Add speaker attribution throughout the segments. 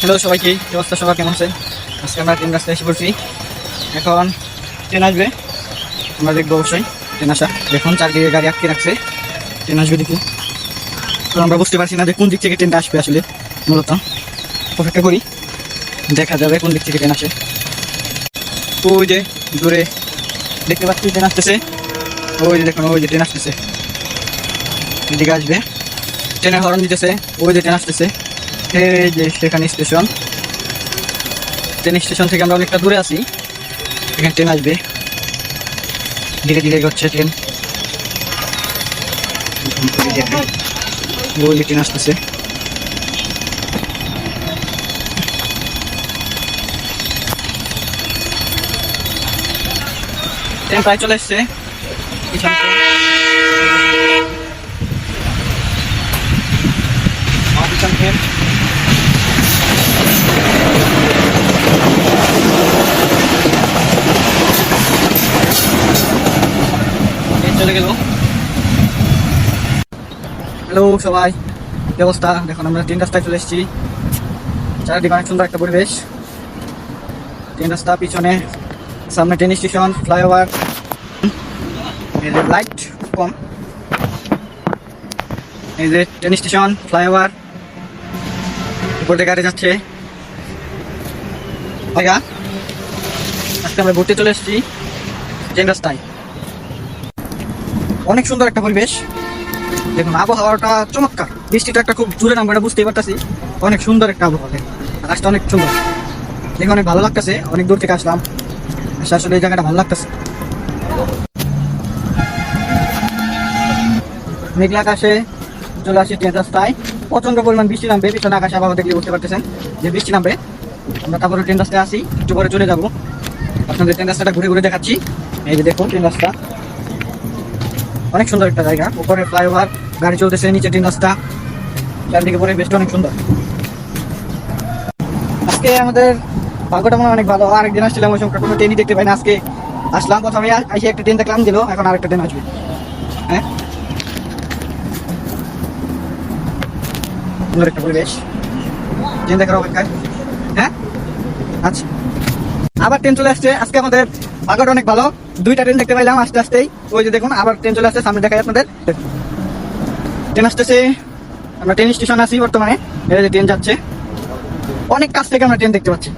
Speaker 1: Hello সবাইকে। কি অবস্থা সবার? কেমন আছে আজকে আমরা ট্রেন রাস্তায় এসে পড়ছি। এখন ট্রেন আসবে। আমরা দেখব অবশ্যই। ট্রেন আসা। দেখুন, চারদিকে গাড়ি আটকে রাখছে। ট্রেন আসবে দেখি। তো আমরা বুঝতে পারছি না যে কোন দিক থেকে ট্রেনটা আসবে আসলে, মূলত। অপেক্ষা করি। দেখা যাবে কোন দিক থেকে ট্রেন আসে। ওই যে দূরে দেখতে পাচ্ছি ট্রেন আসতেছে। ওই যে দেখুন, ওই যে ট্রেন আসতেছে। এদিকে আসবে। ট্রেনের হরন দিতেছে। ওই যে ট্রেন আসতেছে। এই যে সেখানে স্টেশন ট্রেন স্টেশন থেকে আমরা অনেকটা দূরে আছি। এখানে ট্রেন আসবে। ধীরে ধীরে হচ্ছে ট্রেন ট্রেন আসতেছে। ট্রেন প্রায় চলে এসছে। পিছন ট্রেন। চলে গেল হ্যালো সবাই। কি অবস্থা? দেখুন, আমরা ট্রেন রাস্তায় চলে এসেছি। চারিদিকে অনেক সুন্দর একটা পরিবেশ। ট্রেন রাস্তা পিছনে, সামনে ট্রেন স্টেশন ফ্লাইওভার লাইট কম। এই যে ট্রেন স্টেশন ফ্লাইওভার উপর দিয়ে গাড়ি যাচ্ছে। ভাইয়া আজকে আমরা ঘুরতে চলে এসেছি ট্রেন অনেক সুন্দর একটা পরিবেশ। দেখুন, আবহাওয়াটা চমৎকার। বৃষ্টিটা একটা খুব জোরে নামবে এটা বুঝতেই পারতেছি। অনেক সুন্দর একটা আবহাওয়া। আকাশটা অনেক সুন্দর। দেখে অনেক ভালো লাগতেছে। অনেক দূর থেকে আসলাম। আসলে এই জায়গাটা ভালো লাগতেছে। মেঘলা আকাশে চলে আসি ট্রেন রাস্তায়। প্রচণ্ড পরিমাণ বৃষ্টি নামবে। পিছনে আকাশে আবহাওয়া দেখলে বুঝতে পারতেছেন যে বৃষ্টি নামবে। আমরা তারপরে ট্রেন রাস্তায় আসি, একটু পরে চলে যাব। আপনাদের ট্রেন রাস্তাটা ঘুরে ঘুরে দেখাচ্ছি। এই যে দেখুন ট্রেন রাস্তা। অনেক সুন্দর একটা জায়গা। উপরে ফ্লাইওভার, গাড়ি চলতেছে, নিচে ট্রেন রাস্তা। চারদিকে পরে বেশটা অনেক সুন্দর। আজকে আমাদের ভাগ্যটা মনে অনেক ভালো। আর একদিন আসছিলাম, ওই সময় কোনো ট্রেনই দেখতে পাই না। আজকে আসলাম, প্রথমে এসে একটা ট্রেন দেখলাম দিল এখন আরেকটা ট্রেন আসবে। হ্যাঁ? সুন্দর একটা পরিবেশ। ট্রেন দেখার অপেক্ষায়। আচ্ছা। আবার ট্রেন চলে আসছে। আজকে আমাদের ভাগ্যটা অনেক ভালো। দুইটা ট্রেন দেখতে পাইলাম আস্তে আস্তেই। ওই যে দেখুন আবার ট্রেন চলে আসছে সামনে দেখাই আপনাদের। ট্রেন আসতেছে আমরা ট্রেন স্টেশন আছি বর্তমানে। এই যে ট্রেন যাচ্ছে। অনেক কাছ থেকে আমরা ট্রেন দেখতে পাচ্ছি।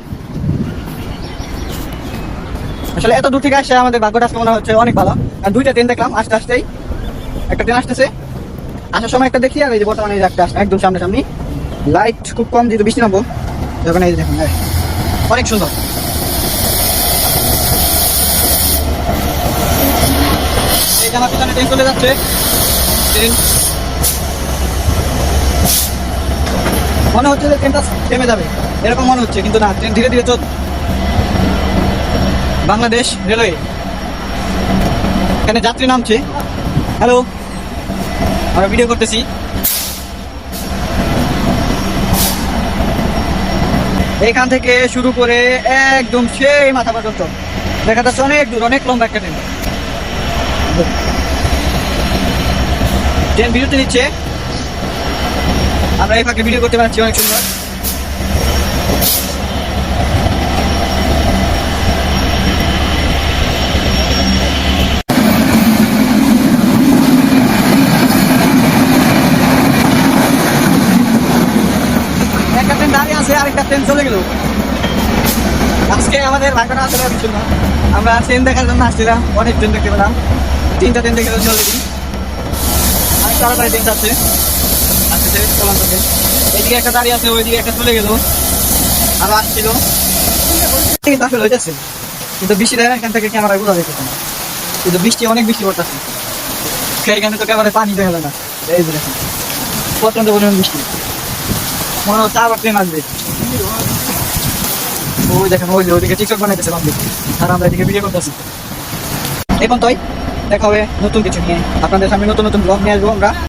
Speaker 1: আসলে এত দূর থেকে আসছে আমাদের ভাগ্যটা আজকে মনে হচ্ছে অনেক ভালো। আর দুইটা ট্রেন দেখলাম আস্তে আস্তেই। একটা ট্রেন আসতেছে। আসার সময় একটা দেখি আর এই যে বর্তমানে একটা একদম সামনে সামনে লাইট খুব কম যেহেতু বৃষ্টি নামবো। যখন এই দেখুন এই, অনেক সুন্দর। এই ট্রেন চলে যাচ্ছে। ট্রেন মনে হচ্ছে যে ট্রেনটা থেমে যাবে। এরকম মনে হচ্ছে, কিন্তু না ট্রেন ধীরে ধীরে চল। বাংলাদেশ রেলওয়ে। এখানে যাত্রী নামছে। হ্যালো আমরা ভিডিও করতেছি। এখান থেকে শুরু করে একদম সেই মাথা পর্যন্ত। দেখা যাচ্ছে অনেক দূর, অনেক লম্বা একটা ট্রেন ট্রেন বিরতি নিচ্ছে। আমরা এই ফাঁকে ভিডিও করতে পারছি, অনেক সুন্দর। আছে, আরেকটা ট্রেন চলে গেল। আজকে আমাদের ভাগ্যটা আসলে সুন্দর। আমরা ট্রেন দেখার জন্য আসছিলাম, অনেক ট্রেন দেখতে পেলাম। তিনটা ট্রেন দেখে ফেলেছি অলরেডি অনেক তাড়াতাড়ি ট্রেন যাচ্ছে আসতেছে চলান থেকে এইদিকে একটা দাঁড়িয়ে আছে, ওইদিকে একটা চলে গেল। আরও আসছিল। কিন্তু কিন্তু বৃষ্টি দেয় না এখান থেকে ক্যামেরায় বোঝা যেতেছে না কিন্তু বৃষ্টি অনেক বৃষ্টি পড়তেছে। এখানে তো ক্যামেরায় পানি দেখা যায় না। এই প্রচণ্ড পরিমাণ বৃষ্টি। মনে হচ্ছে আবার ট্রেন আসবে। ওই দেখেন, ওই ওইদিকে টিকটক বানাইতেছে বান্ধব আর আমরা এদিকে ভিডিও করতেছি। এখন তাই, দেখা হবে নতুন কিছু নিয়ে। আপনাদের সামনে নতুন নতুন ব্লগ নিয়ে আসব আমরা।